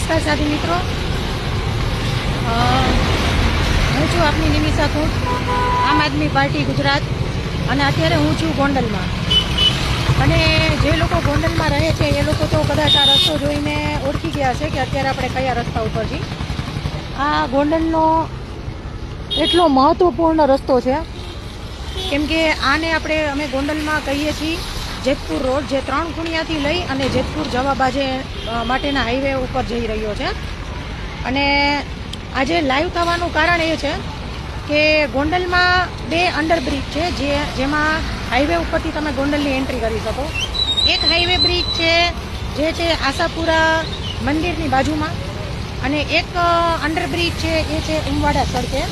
નમસ્કાર સાથી મિત્રો. હું છું આપની નિમિષા કુંટ આમ આદમી પાર્ટી ગુજરાત અને અત્યારે હું છું ગોંડલમાં. અને જે લોકો ગોંડલમાં રહે છે, એ લોકો તો કદાચ આ રસ્તો જોઈને ઓળખી ગયા છે કે અત્યારે આપણે કયા રસ્તા ઉપર છીએ આ ગોંડલનો એટલો મહત્વપૂર્ણ રસ્તો છે. કેમ કે આને આપણે અમે ગોંડલમાં કહીએ છીએ જેતપુર રોડ જે ત્રણ ખૂણિયાથી લઈ અને જેતપુર જવા બાજે માટેના હાઈવે ઉપર જઈ રહ્યો છે. અને આજે લાઈવ થવાનું કારણ એ છે કે ગોંડલમાં બે અંડરબ્રિજ છે જે, જેમાં હાઈવે ઉપરથી તમે ગોંડલની એન્ટ્રી કરી શકો. એક હાઈવે બ્રિજ છે જે છે આશાપુરા મંદિરની બાજુમાં. અને એક અંડરબ્રિજ છે, એ છે ઉમવાડા સડકે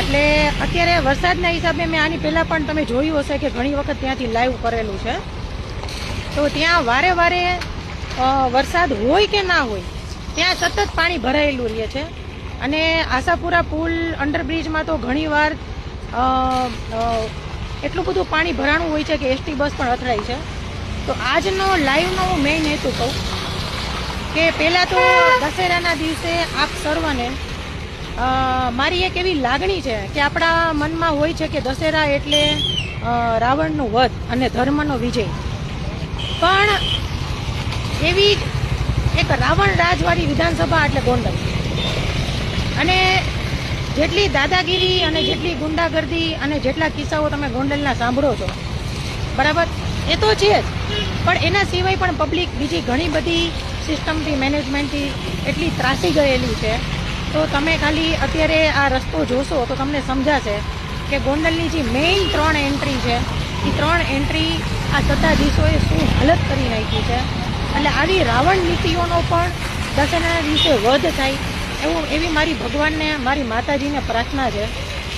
એટલે અત્યારે વરસાદના હિસાબે મેં આની પહેલાં પણ તમે જોયું હશે કે ઘણી વખત ત્યાંથી લાઈવ કરેલું છે. તો ત્યાં વારે વારે વરસાદ હોય કે ના હોય, ત્યાં સતત પાણી ભરાયેલું રહે છે. અને આશાપુરા પુલ અંડરબ્રિજમાં તો ઘણીવાર એટલું બધું પાણી ભરાણું હોય છે કે એસટી બસ પણ અથડાય છે. તો આજનો લાઈવનો હું મેઇન હેતુ કહું. કે પહેલાં તો દશેરાના દિવસે આપ સર્વને મારી એક એવી લાગણી છે કે આપણા મનમાં હોય છે કે દશેરા એટલે રાવણનો વધ અને ધર્મનો વિજય. પણ એવી એક રાવણ રાજવાળી વિધાનસભા એટલે ગોંડલ. અને જેટલી દાદાગીરી અને જેટલી ગુંડાગર્દી અને જેટલા કિસ્સાઓ તમે ગોંડલના સાંભળો છો, બરાબર? એ તો છે જ. પણ એના સિવાય પણ પબ્લિક બીજી ઘણી બધી સિસ્ટમથી મેનેજમેન્ટથી એટલી ત્રાસી ગયેલી છે. તો તમે ખાલી અત્યારે આ રસ્તો જોશો તો તમને સમજાશે કે ગોંડલની જે મેઇન ત્રણ એન્ટ્રી છે, એ ત્રણ એન્ટ્રી આ સત્તાધીશોએ શું હાલત કરી નાખી છે? એટલે આવી રાવણ નીતિઓનો પણ દશેરાના દિવસે વધ થાય એવું, એવી મારી ભગવાનને, મારી માતાજીને પ્રાર્થના છે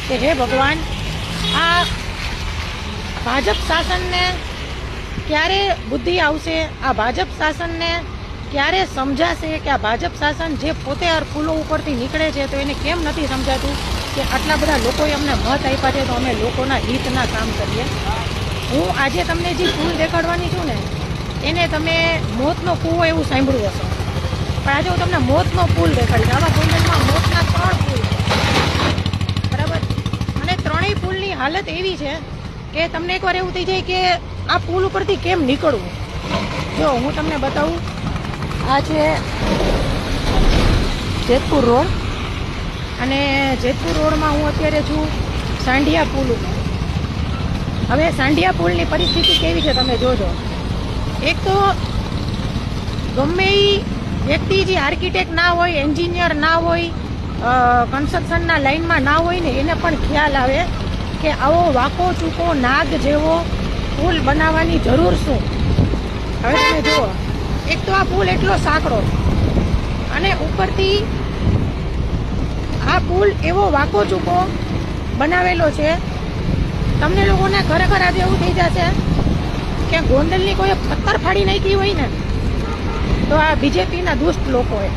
કે હે ભગવાન, આ ભાજપ શાસનને ક્યારે બુદ્ધિ આવશે? આ ભાજપ શાસનને ક્યારે સમજાશે કે આ ભાજપ શાસન જે પોતે આ ફૂલો ઉપરથી નીકળે છે તો એને કેમ નથી સમજાતું કે આટલા બધા લોકોએ અમને મત આપ્યા છે તો અમે લોકોના હિતના કામ કરીએ? હું આજે તમને જે ફૂલ દેખાડવાની છું ને, એને તમે મોતનો કૂવો એવું સાંભળ્યું હશે. પણ આજે હું તમને મોતનો પુલ દેખાડીશ. આવા ગોંડલમાં મોતના ત્રણ છે બરાબર? અને ત્રણેય પુલની હાલત એવી છે કે તમને એકવાર એવું થઈ જાય કે આ પુલ ઉપરથી કેમ નીકળવું? જો, હું તમને બતાવું આ છે જેતપુર રોડ. અને જેતપુર રોડમાં હું અત્યારે છું સાંઢિયા પુલ ઉપર. હવે સાંઢિયા પુલની પરિસ્થિતિ કેવી છે તમે જોજો. એક તો ગમે એ વ્યક્તિ જે આર્કિટેક્ટ ના હોય, એન્જિનિયર ના હોય કન્સ્ટ્રક્શનના લાઇનમાં ના હોય ને, એને પણ ખ્યાલ આવે કે આવો વાંકો ચૂકો નાગ જેવો પુલ બનાવવાની જરૂર શું? હવે તમે જુઓ. એક તો આ પુલ એટલો સાંકડો અને ઉપરથી આ પુલ એવો વાંકો ચૂકો બનાવેલો છે. તમને લોકોને ખરેખર આજે એવું થઈ જશે કે ગોંડલની કોઈ પથ્થર ફાડી નાખી હોય ને, તો આ બીજેપીના દુષ્ટ લોકોએ.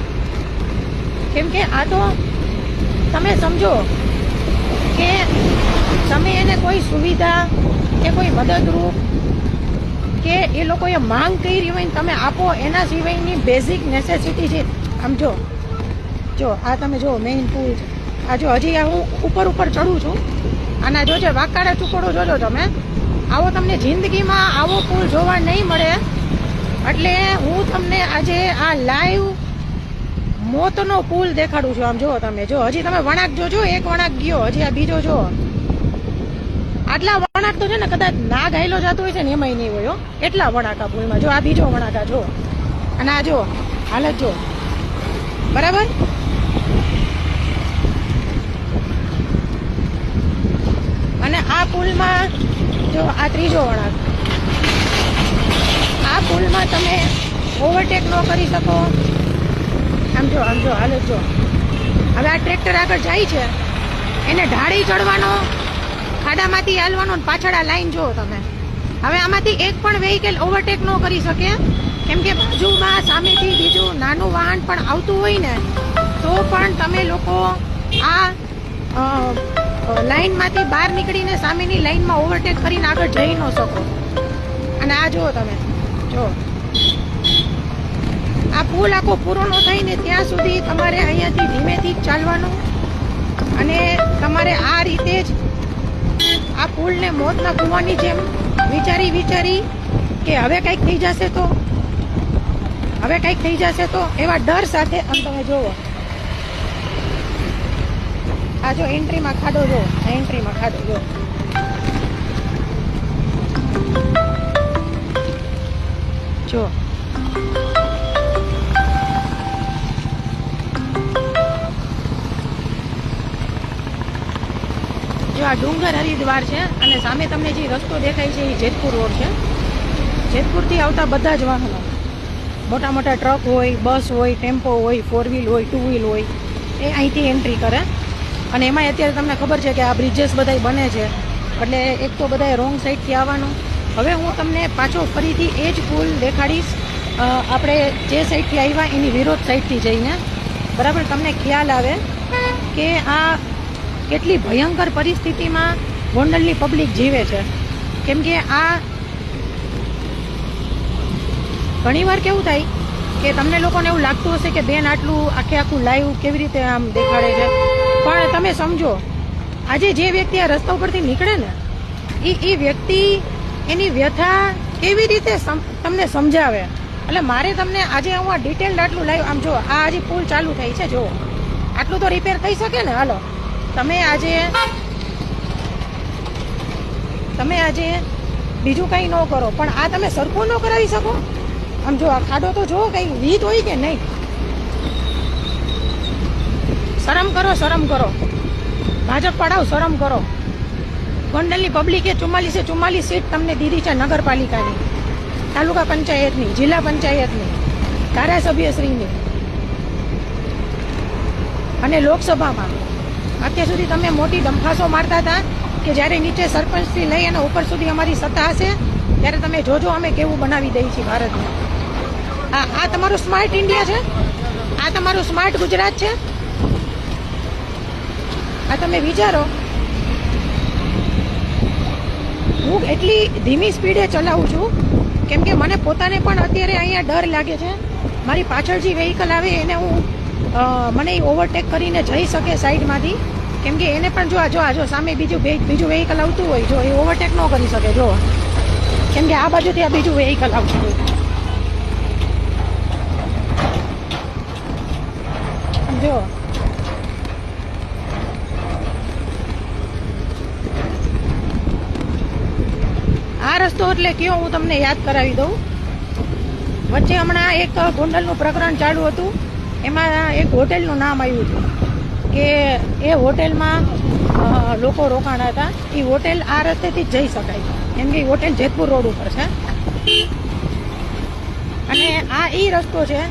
કેમ કે આ તો તમે સમજો કે તમે એને કોઈ સુવિધા કે કોઈ મદદરૂપ કે એ લોકોએ માંગ કરી હોય તમે આપો, એના સિવાયની બેઝિક નેસેસિટી છે. આમ જો જો, આ તમે જો મેઇન પુલ છે. આ જો હજી હું ઉપર ઉપર ચડું છું. આના જોજો વાકાડા ચૂકડો જોજો તમે. આવો તમને જિંદગીમાં આવો પુલ જોવા નહીં મળે. એટલે હું તમને આજે આ લાઈવ મોતનો પુલ દેખાડું છું. આમ જુઓ તમે, જો, હજી તમે વણાક જોજો, એક વણાક ગયો, હજી આ બીજો જો આટલા વણાક તો છે ને કદાચ ના ગાયલો જતો હોય છે ને એમાંય નહીં હોય એટલા વણાકા પુલમાં જો આ બીજો વણાકા, જો. અને આ જો હાલત જો બરાબર? અને આ પુલમાં, જો, આ ત્રીજો વળાંક આ પુલમાં તમે ઓવરટેક ન કરી શકો. આમ જો આમ જો, હાલો જો. હવે આ ટ્રેક્ટર આગળ જાય છે. એને ઢાળી ચડવાનો ખાડામાંથી હાલવાનો પાછળ આ લાઈન જુઓ તમે. હવે આમાંથી એક પણ વેહિકલ ઓવરટેક ન કરી શકે. કેમ કે બાજુમાં, સામેથી બીજું નાનું વાહન પણ આવતું હોય ને, તો પણ તમે લોકો આ લાઈનમાંથી બહાર નીકળીને સામેની લાઈનમાં ઓવરટેક કરીને આગળ જઈ ન શકો. અને આ જુઓ તમે જો આ પુલ આખો પૂરો ન થઈને ત્યાં સુધી તમારે અહીંયાથી ધીમેથી ચાલવાનું. અને તમારે આ રીતે જ આ પુલને મોતના કૂવાની જેમ વિચારી વિચારી કે હવે કંઈક થઈ જશે તો? હવે કંઈક થઈ જશે તો? એવા ડર સાથે આમ તમે જુઓ આ જો એન્ટ્રીમાં ખાડો જો એન્ટ્રીમાં ખાડો જો. જો. આ ડુંગર હરિદ્વાર છે અને સામે તમને જે રસ્તો દેખાય છે એ જેતપુર રોડ છે. જેતપુરથી આવતા બધા જ વાહનો. મોટા મોટા ટ્રક હોય, બસ હોય, ટેમ્પો હોય ફોર વ્હીલ હોય ટુ વ્હીલ હોય, એ અહીંથી એન્ટ્રી કરે. અને એમાં અત્યારે તમને ખબર છે કે આ બ્રિજેસ બધાય બને છે. એટલે એક તો બધાએ રોંગ સાઈડથી આવવાનું. હવે હું તમને પાછો ફરીથી એ જ પુલ દેખાડીશ. આપણે જે સાઈડથી આવ્યા એની વિરોધ સાઈડથી જઈને. બરાબર? તમને ખ્યાલ આવે કે આ કેટલી ભયંકર પરિસ્થિતિમાં ગોંડલની પબ્લિક જીવે છે. કેમ કે આ ઘણીવાર કેવું થાય કે તમને લોકોને એવું લાગતું હશે કે બેન આટલું આખે આખું લાઈવ કેવી રીતે આમ દેખાડે છે? પણ તમે સમજો, આજે જે વ્યક્તિ આ રસ્તા ઉપરથી નીકળે ને એ એ વ્યક્તિ એની વ્યથા કેવી રીતે તમને સમજાવે? એટલે મારે તમને આજે હું આ ડિટેલ આટલું લાઈવ આમ જો, આ હજી પુલ ચાલુ થઈ છે જો આટલું તો રિપેર થઈ શકે ને, હાલો. તમે આજે તમે આજે બીજું કંઈ ન કરો, પણ આ તમે સરખું ન કરાવી શકો? આમ જો આ ખાડો તો જો કંઈ રીત હોય કે નહીં? શરમ કરો શરમ કરો. ભાજપ પડાવ, શરમ કરો. ગોંડલની પબ્લિકે ચુમ્માલીસે ચુમ્માલીસ સીટ તમને દીધી છે નગરપાલિકાની, તાલુકા પંચાયતની, જિલ્લા પંચાયતની, ધારાસભ્યશ્રીની. અને લોકસભામાં અત્યાર સુધી તમે મોટી ડંફાસો મારતા હતા કે જ્યારે નીચે સરપંચથી લઈ અને ઉપર સુધી અમારી સત્તા હશે, ત્યારે તમે જોજો અમે કેવું બનાવી દઈએ છીએ ભારતને. હા આ તમારું સ્માર્ટ ઇન્ડિયા છે? આ તમારું સ્માર્ટ ગુજરાત છે? આ તમે વિચારો. હું એટલી ધીમી સ્પીડે ચલાવું છું, કેમ કે મને પોતાને પણ અત્યારે અહીંયા ડર લાગે છે. મારી પાછળ જે વેહિકલ આવે, એને હું મને ઓવરટેક કરીને જઈ શકે સાઈડમાંથી કેમ કે એને પણ જો આ જો આ જો સામે બીજું બીજું વેહિકલ આવતું હોય, જો એ ઓવરટેક ન કરી શકે, જો. કેમ કે આ બાજુથી આ બીજું વેહિકલ આવતું હોય. જો. આ રસ્તો એટલે કયો હું તમને યાદ કરાવી દઉં. વચ્ચે હમણાં એક ગોંડલનું પ્રકરણ ચાલુ હતું. એમાં એક હોટેલનું નામ આવ્યું હતું. કે એ હોટેલમાં લોકો રોકાણા હતા. એ હોટેલ આ રસ્તેથી જઈ શકાય. કેમ કે હોટેલ જેતપુર રોડ ઉપર છે. અને આ એ રસ્તો છે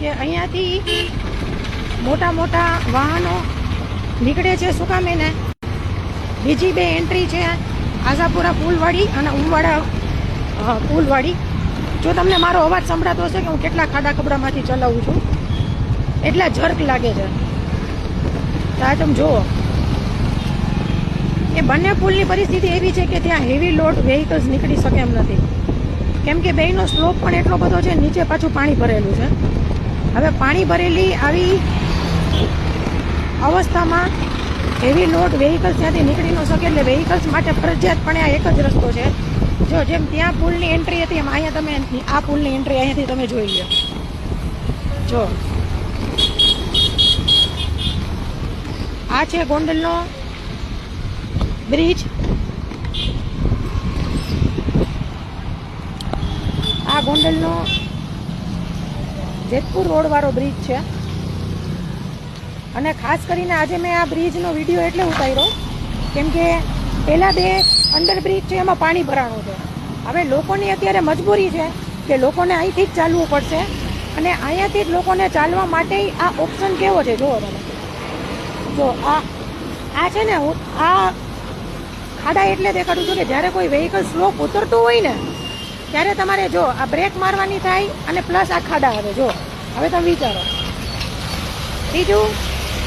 કે અહીંયાથી મોટા મોટા વાહનો નીકળે છે શું કામ એને બીજી બે એન્ટ્રી છે આશાપુરા પુલવાડી અને ઉમવાડા પુલવાડી. જો તમને મારો અવાજ સંભળાતો હશે કે હું કેટલા ખાડા કપડામાંથી ચલાવું છું. એટલા જર્ક લાગે છે. તો તમે જુઓ. એ બંને પુલની પરિસ્થિતિ એવી છે કે ત્યાં હેવી લોડ વેહિકલ્સ નીકળી શકે એમ નથી. કેમ કે બેયનો સ્લોપ પણ એટલો બધો છે, નીચે પાછું પાણી ભરેલું છે. હવે પાણી ભરેલી આવી અવસ્થામાં હેવી લોડ વેહિકલ્સ ત્યાંથી નીકળી ન શકે એટલે વેહિકલ્સ માટે ફરજિયાતપણે આ એક જ રસ્તો છે. જો જેમ ત્યાં પુલની એન્ટ્રી હતી, એમ અહીંયા તમે આ પુલની એન્ટ્રી અહીંયાથી તમે જોઈ લો જો. આ છે ગોંડલનો બ્રિજ. આ ગોંડલનો જેતપુર રોડ વાળો બ્રિજ છે. અને ખાસ કરીને આજે મેં આ બ્રિજનો વીડિયો એટલે ઉતાર્યો, કેમ કે પહેલાં બે અંડર બ્રિજ છે એમાં પાણી ભરાણું છે. હવે લોકોની અત્યારે મજબૂરી છે કે લોકોને અહીંથી જ ચાલવું પડશે. અને અહીંયાથી જ લોકોને ચાલવા માટે આ ઓપ્શન કેવો છે? જુઓ તમે. જો આ આ છે ને હું, આ ખાડા એટલે દેખાડું છું કે જ્યારે કોઈ વેહિકલ સ્લોપ ઉતરતું હોય ને, ત્યારે તમારે જો આ બ્રેક મારવાની થાય અને પ્લસ આ ખાડા આવે, જો. હવે તમે વિચારો. બીજું,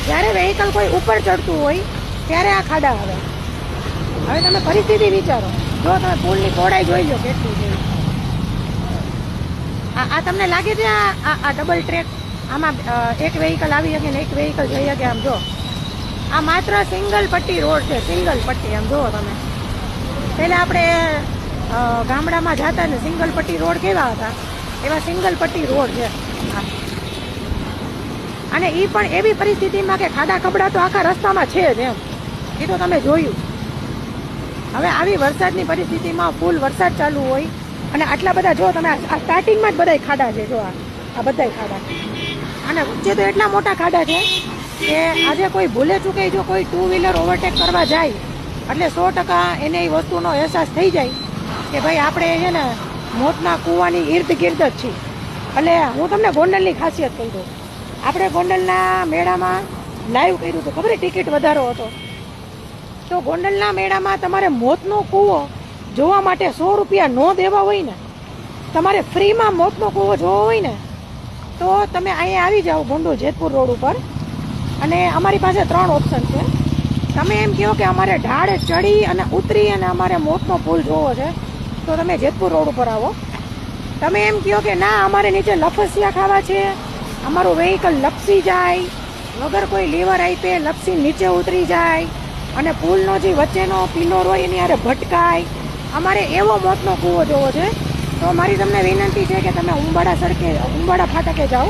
જ્યારે વેહિકલ કોઈ ઉપર ચડતું હોય, ત્યારે આ ખાડા આવે. હવે તમે પરિસ્થિતિ વિચારો. જો તમે પુલની પહોળાઈ જોઈ લો કેટલી છે. આ આ તમને લાગે છે આ- આ ડબલ ટ્રેક આમાં એક વેહિકલ આવી શકે ને એક વેહિકલ જઈ શકે આમ, જો. આ માત્ર સિંગલ પટ્ટી રોડ છે, સિંગલ પટ્ટી આમ જુઓ તમે. પહેલાં આપણે ગામડામાં જતા ને સિંગલ પટ્ટી રોડ કેવા હતા? એવા સિંગલ પટ્ટી રોડ છે. અને એ પણ એવી પરિસ્થિતિમાં કે ખાડા કપડા તો આખા રસ્તામાં છે જ એમ. એ તો તમે જોયું. હવે આવી વરસાદની પરિસ્થિતિમાં ફૂલ વરસાદ ચાલુ હોય અને આટલા બધા જો તમે આ સ્ટાર્ટિંગમાં જ બધાય ખાડા છે, જો આ બધા ખાડા. અને વચ્ચે તો એટલા મોટા ખાડા છે કે આજે કોઈ ભૂલે ચૂકે જો કોઈ ટુ વ્હીલર ઓવરટેક કરવા જાય, એટલે સો ટકા એને એ વસ્તુનો અહેસાસ થઈ જાય કે ભાઈ આપણે છે ને મોતના કૂવાની ઇર્દ ગિર્દ જ છીએ. એટલે હું તમને ગોંડલની ખાસિયત કહી દઉં. આપણે ગોંડલના મેળામાં લાઈવ કર્યું હતું. ખબર ટિકિટ વધારો હતો. તો ગોંડલના મેળામાં તમારે મોતનો કૂવો જોવા માટે સો રૂપિયા ન દેવા હોય ને, તમારે ફ્રીમાં મોતનો કૂવો જોવો હોય ને, તો તમે અહીંયા આવી જાઓ ગોંડલ જેતપુર રોડ ઉપર. અને અમારી પાસે ત્રણ ઓપ્શન છે. તમે એમ કહો કે અમારે ઢાળ ચડી અને ઉતરી અને અમારે મોતનો પુલ જોવો છે, તો તમે જેતપુર રોડ ઉપર આવો. તમે એમ કહો કે ના, અમારે નીચે લફસિયા ખાવા છે, અમારું વેહિકલ લપસી જાય, વગર કોઈ લીવર આપે, લપસી નીચે ઉતરી જાય, અને પુલનો જે વચ્ચેનો પિલોર હોય એની હારે ભટકાય. અમારે એવો મોતનો કૂવો જોવો છે. તો મારી તમને વિનંતી છે કે તમે ઉંબાડા સડકે ઉંબાડા ફાટકે જાઓ.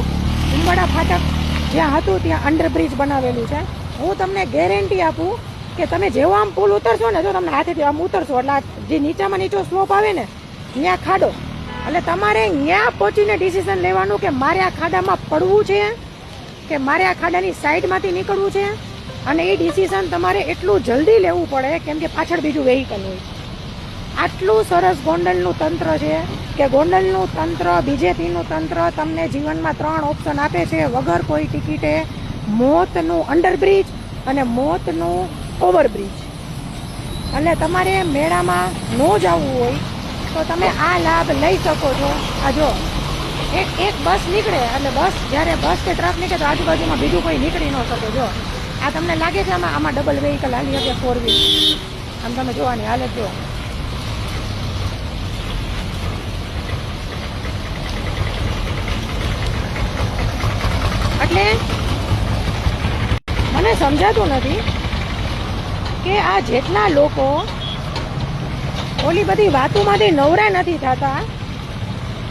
ઉંબાડા ફાટક જ્યાં હતું, ત્યાં અંડરબ્રિજ બનાવેલું છે. હું તમને ગેરંટી આપું કે તમે જેવો આમ પુલ ઉતરશો ને જો તમને હાથેથી આમ ઉતરશો. એટલે જે નીચામાં નીચો સ્લોપ આવે ને, ત્યાં ખાડો. એટલે તમારે ત્યાં પહોંચીને ડિસિઝન લેવાનું કે મારે આ ખાડામાં પડવું છે, કે મારે આ ખાડાની સાઈડમાંથી નીકળવું છે, અને એ ડિસિઝન તમારે એટલું જલ્દી લેવું પડે, કેમ કે પાછળ બીજું વેહિકલ હોય. આટલું સરસ ગોંડલનું તંત્ર છે. કે ગોંડલનું તંત્ર, બીજેપીનું તંત્ર તમને જીવનમાં ત્રણ ઓપ્શન આપે છે. વગર કોઈ ટિકિટે મોતનું અંડરબ્રિજ અને મોતનું ઓવરબ્રિજ અને તમારે મેળામાં ન જવું હોય તો તમે આ લાભ લઈ શકો છો. આ જો, એક એક બસ નીકળે એટલે બસ જ્યારે બસ કે ટ્રક નીકળે તો આજુબાજુમાં બીજું કોઈ નીકળી ન શકે. જો, આ તમને લાગે છે આમાં આમાં ડબલ વેહિકલ હાલી શકે ફોર વ્હીલ આમ તમે જોવાની હાલત જો એટલે મને સમજાતું નથી કે આ જેટલા લોકો ઓલી બધી વાતોમાંથી નવરા નથી થતા.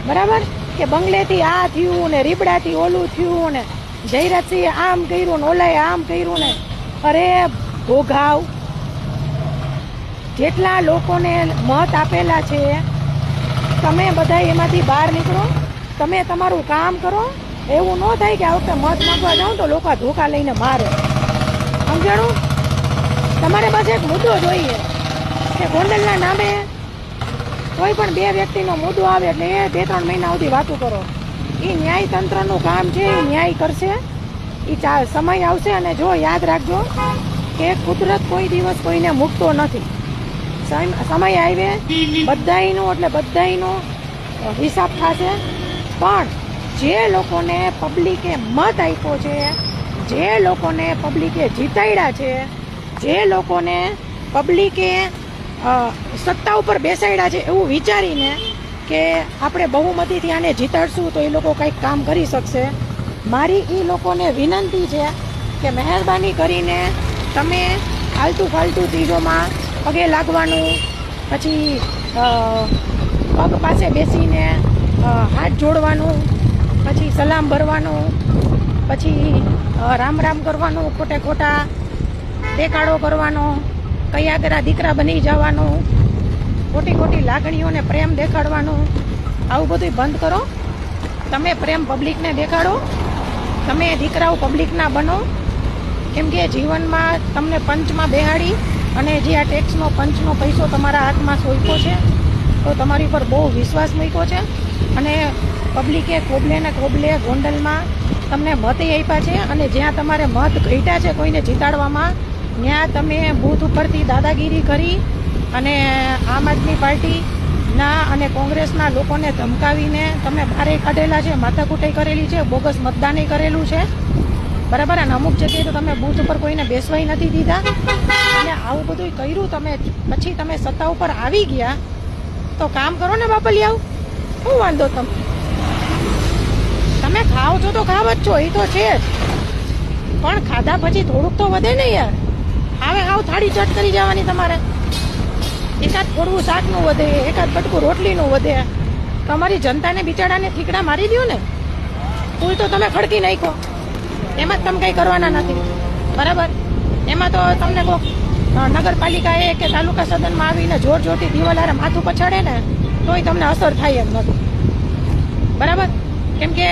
બરાબર? કે બંગલેથી આ થયું ને રીબડાથી ઓલું થયું ને જયરાજસિંહે આમ કર્યું ને ઓલાએ આમ કર્યું ને. અરે ભોગાવ. જેટલા લોકોને મત આપેલા છે, તમે બધા એમાંથી બહાર નીકળો. તમે તમારું કામ કરો. એવું ન થાય કે આ વખતે મત માંગવા જાઓ તો લોકો ધોકા લઈને મારે. સમજાણું? તમારે પાસે એક મુદ્દો જોઈએ. કે ગોંડલના નામે કોઈ પણ બે વ્યક્તિનો મુદ્દો આવે એટલે એ બે ત્રણ મહિના સુધી વાતો કરો. એ ન્યાયતંત્રનું કામ છે એ ન્યાય કરશે. એ ચા, સમય આવશે અને જો યાદ રાખજો કે કુદરત કોઈ દિવસ કોઈને મૂકતો નથી. સમ- સમય આવે, બધાયનો એટલે બધાયનો હિસાબ થશે. પણ જે લોકોને પબ્લિકે મત આપ્યો છે જે લોકોને પબ્લિકે જીતાડ્યા છે, જે લોકોને પબ્લિકે સત્તા ઉપર બેસાડ્યા છે એવું વિચારીને કે આપણે બહુમતીથી આને જીતાડશું તો એ લોકો કંઈક કામ કરી શકશે. મારી એ લોકોને વિનંતી છે કે મહેરબાની કરીને તમે ફાલતુ ફાલતુ ચીજોમાં પગે લાગવાનું, પછી પગ પાસે બેસીને હાથ જોડવાનું, પછી સલામ ભરવાનું, પછી રામ રામ કરવાનું, ખોટે ખોટા દેખાડો કરવાનો, કયા કરા દીકરા બની જવાનું, ખોટી ખોટી લાગણીઓને પ્રેમ દેખાડવાનું. આવું બધું બંધ કરો. તમે પ્રેમ પબ્લિકને દેખાડો. તમે દીકરાઓ પબ્લિકના બનો. કેમ કે જીવનમાં તમને પંચમાં બેહાડી અને જે આ ટેક્સનો, પંચનો પૈસો તમારા હાથમાં સોંપ્યો છે, તો તમારી પર બહુ વિશ્વાસ મૂક્યો છે. અને પબ્લિકે કોબલે ને કોબલે ગોંડલમાં તમને મત આપ્યા છે અને જ્યાં તમારે મત ઘટ્યા છે કોઈને જીતાડવામાં, ત્યાં તમે બૂથ ઉપરથી દાદાગીરી કરી અને આમ આદમી પાર્ટીના અને કોંગ્રેસના લોકોને ધમકાવીને તમે બારે કાઢેલા છે માથાકૂટાઈ કરેલી છે, બોગસ મતદાને કરેલું છે. બરાબર? અને અમુક જગ્યાએ તો તમે બૂથ ઉપર કોઈને બેસવાય નથી દીધા. અને આવું બધું કર્યું તમે, પછી તમે સત્તા ઉપર આવી ગયા. તો કામ કરો ને બાપલિયાઓ. શું વાંધો તમે? તમે ખાવ છો તો ખાવ જ છો, એ તો છે જ. પણ ખાધા પછી થોડુંક તો વધે ને યાર. હવે હાવ થાળી ચટ કરી જવાની તમારે. એકાદ કોરવું શાકનું વધે, એકાદ બટકું રોટલીનું વધે. તમારી જનતાને બિચારાને ઠીકડા મારી દો ને. ફૂલ તો તમે ખડકી નાખો એમાં જ તમે કંઈ કરવાના નથી. બરાબર? એમાં તો તમને કોક નગરપાલિકાએ કે તાલુકા સદનમાં આવીને જોર જોરથી દિવાલારે માથું પછાડે ને, તોય તમને અસર થાય એમ નથી. બરાબર? કેમ કે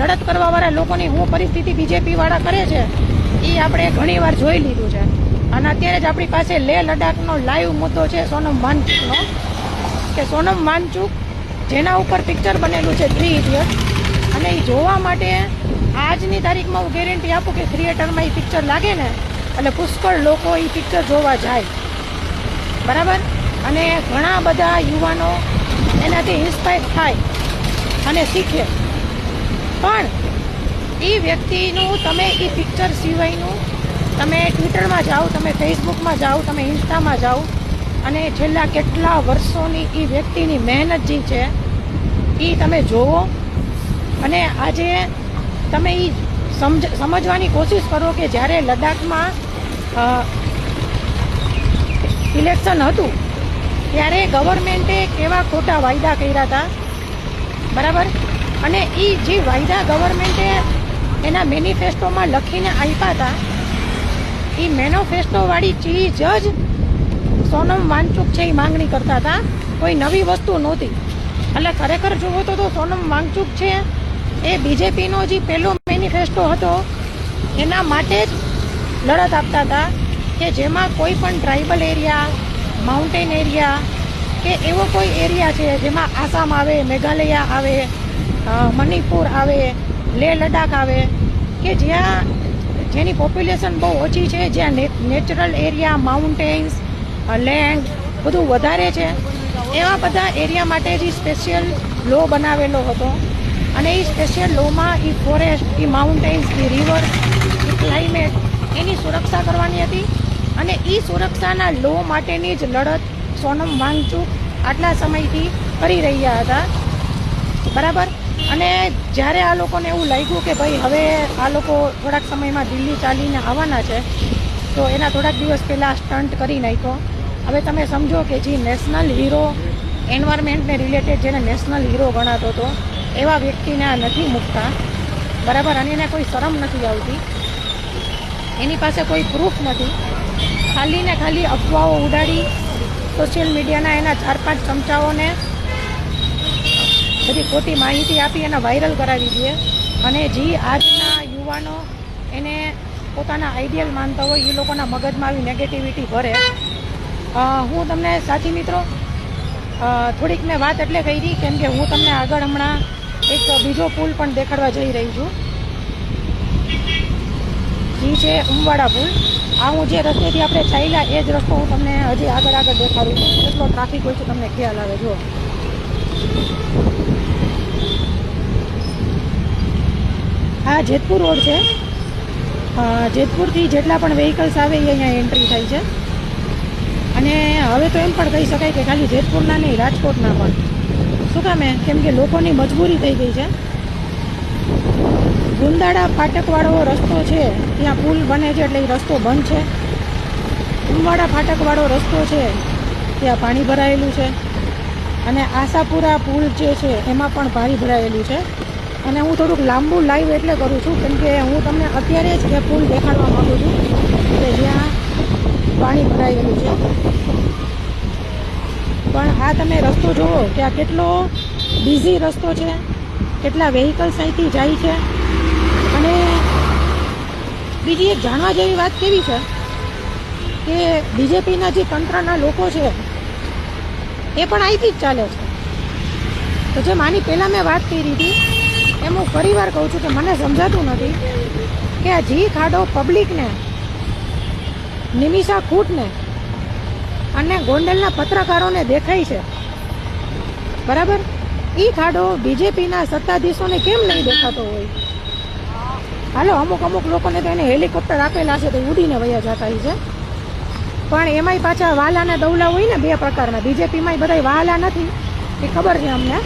લડત કરવાવાળા લોકોની હું પરિસ્થિતિ બીજેપી વાળા કરે છે એ આપણે ઘણીવાર જોઈ લીધું છે. અને અત્યારે જ આપણી પાસે લેહ લડાખનો લાઈવ મુદ્દો છે સોનમ માનચુકનો કે સોનમ માનચુક જેના ઉપર પિક્ચર બનેલું છે થ્રી ઇડિયટ અને એ જોવા માટે આજની તારીખમાં હું ગેરંટી આપું કે થિયેટરમાં એ પિક્ચર લાગે ને, એટલે પુષ્કળ લોકો એ પિક્ચર જોવા જાય. બરાબર? અને ઘણા બધા યુવાનો એનાથી ઇન્સ્પાયર થાય અને શીખે. પણ એ વ્યક્તિનું તમે એ પિક્ચર સિવાયનું તમે ટ્વિટરમાં જાઓ, તમે ફેસબુકમાં જાઓ, તમે ઇન્સ્ટામાં જાઓ અને છેલ્લા કેટલા વર્ષોની એ વ્યક્તિની મહેનત જે છે એ તમે જોવો અને આજે તમે એ સમજ, સમજવાની કોશિશ કરો કે જ્યારે લદ્દાખમાં ઇલેક્શન હતું, ત્યારે ગવર્મેન્ટે કેવા ખોટા વાયદા કર્યા હતા? બરાબર? અને એ જે વાયદા ગવર્મેન્ટે એના મેનિફેસ્ટોમાં લખીને આપ્યા હતા એ મેનોફેસ્ટોવાળી ચીજ જ સોનમ વાંચુક છે એ માંગણી કરતા હતા. કોઈ નવી વસ્તુ નહોતી. એટલે ખરેખર જુઓ તો સોનમ વાંગચુક છે એ બીજેપીનો જે પહેલો મેનિફેસ્ટો હતો. એના માટે જ લડત આપતા હતા કે જેમાં કોઈ પણ ટ્રાઇબલ એરિયા માઉન્ટેન એરિયા કે એવો કોઈ એરિયા છે જેમાં આસામ આવે, મેઘાલય આવે મણિપુર આવે લેહ લડાખ આવે, કે જ્યાં, જેની પોપ્યુલેશન બહુ ઓછી છે, જ્યાં નેચરલ એરિયા, માઉન્ટેન્સ લેન્ડ બધું વધારે છે, એવા બધા એરિયા માટે જ સ્પેશિયલ લો બનાવેલો હતો. અને એ સ્પેશિયલ લોમાં એ ફોરેસ્ટ એ માઉન્ટેન્સ એ રિવર એ ક્લાઇમેટ એની સુરક્ષા કરવાની હતી. અને એ સુરક્ષાના લો માટેની જ લડત સોનમ વાંગચુક આટલા સમયથી કરી રહ્યા હતા. બરાબર? અને જ્યારે આ લોકોને એવું લાગ્યું કે ભાઈ હવે આ લોકો થોડાક સમયમાં દિલ્હી ચાલીને આવવાના છે, તો એના થોડાક દિવસ પહેલાં સ્ટન્ટ કરી નાખ્યો. હવે તમે સમજો કે જે નેશનલ હીરો એન્વાયરમેન્ટને રિલેટેડ જેને નેશનલ હીરો ગણાતો હતો, એવા વ્યક્તિને આ નથી મૂકતા. બરાબર? અને એને કોઈ શરમ નથી આવતી. એની પાસે કોઈ પ્રૂફ નથી. ખાલી ને ખાલી અફવાઓ ઉડાડી સોશિયલ મીડિયાના એના ચાર પાંચ ચમચાઓને બધી ખોટી માહિતી આપી એને વાયરલ કરાવી દઈએ અને જે આજના યુવાનો એને પોતાના આઈડિયલ માનતા હોય, એ લોકોના મગજમાં આવી નેગેટિવિટી ભરે. હું તમને સાથી મિત્રો થોડીક મેં વાત એટલે કરી, કેમ કે હું તમને આગળ હમણાં એક બીજો પુલ પણ દેખાડવા જઈ રહી છું. જે છે ઉમવાડા પુલ. આ હું જે રસ્તેથી આપણે ચાલ્યા, એ જ રસ્તો હું તમને હજી આગળ આગળ દેખાડું કેટલો ટ્રાફિક હોય છે તમને ખ્યાલ આવે જો આ જેતપુર રોડ છે. જેતપુરથી જેટલા પણ વ્હીકલ્સ આવે એ અહીંયા એન્ટ્રી થાય છે. અને હવે તો એમ પણ કહી શકાય કે ખાલી જેતપુરના નહીં, રાજકોટના પણ. શું કામે કેમ કે લોકોની મજબૂરી થઈ ગઈ છે. ગુંદાળા ફાટકવાળો રસ્તો છે. ત્યાં પુલ બને છે એટલે એ રસ્તો બંધ છે. ઉમવાડા ફાટકવાળો રસ્તો છે. ત્યાં પાણી ભરાયેલું છે. અને આશાપુરા પુલ જે છે, એમાં પણ પાણી ભરાયેલું છે. અને હું થોડુંક લાંબુ લાઈવ એટલે કરું છું, કેમ કે હું તમને અત્યારે જ એ પુલ દેખાડવા માંગુ છું કે જ્યાં પાણી ભરાયેલું છે. પણ આ તમે રસ્તો જુઓ કે આ કેટલો બિઝી રસ્તો છે, કેટલા વેહિકલ્સ અહીંથી જાય છે. અને બીજી એક જાણવા જેવી વાત કેવી છે કે બીજેપીના જે તંત્રના લોકો છે, એ પણ અહીંથી જ ચાલે છે. તો જે માની પહેલાં મેં વાત કરી હતી એમ હું ફરી વાર કહું છું કે મને સમજાતું નથી કે આ જી ખાડો પબ્લિકને, નિમિષા ખૂટને અને ગોંડલના પત્રકારોને દેખાય છે. બરાબર? એ ખાડો બીજેપીના સત્તાધીશોને કેમ નહીં દેખાતો હોય? હાલો, અમુક અમુક લોકોને તો એને હેલિકોપ્ટર આપેલા છે તો ઉડીને વયા જતા છે. પણ એમાંય પાછા વાલાના દવલા હોય ને બે પ્રકારના. બીજેપીમાં બધા વાલા નથી. એ ખબર છે અમને?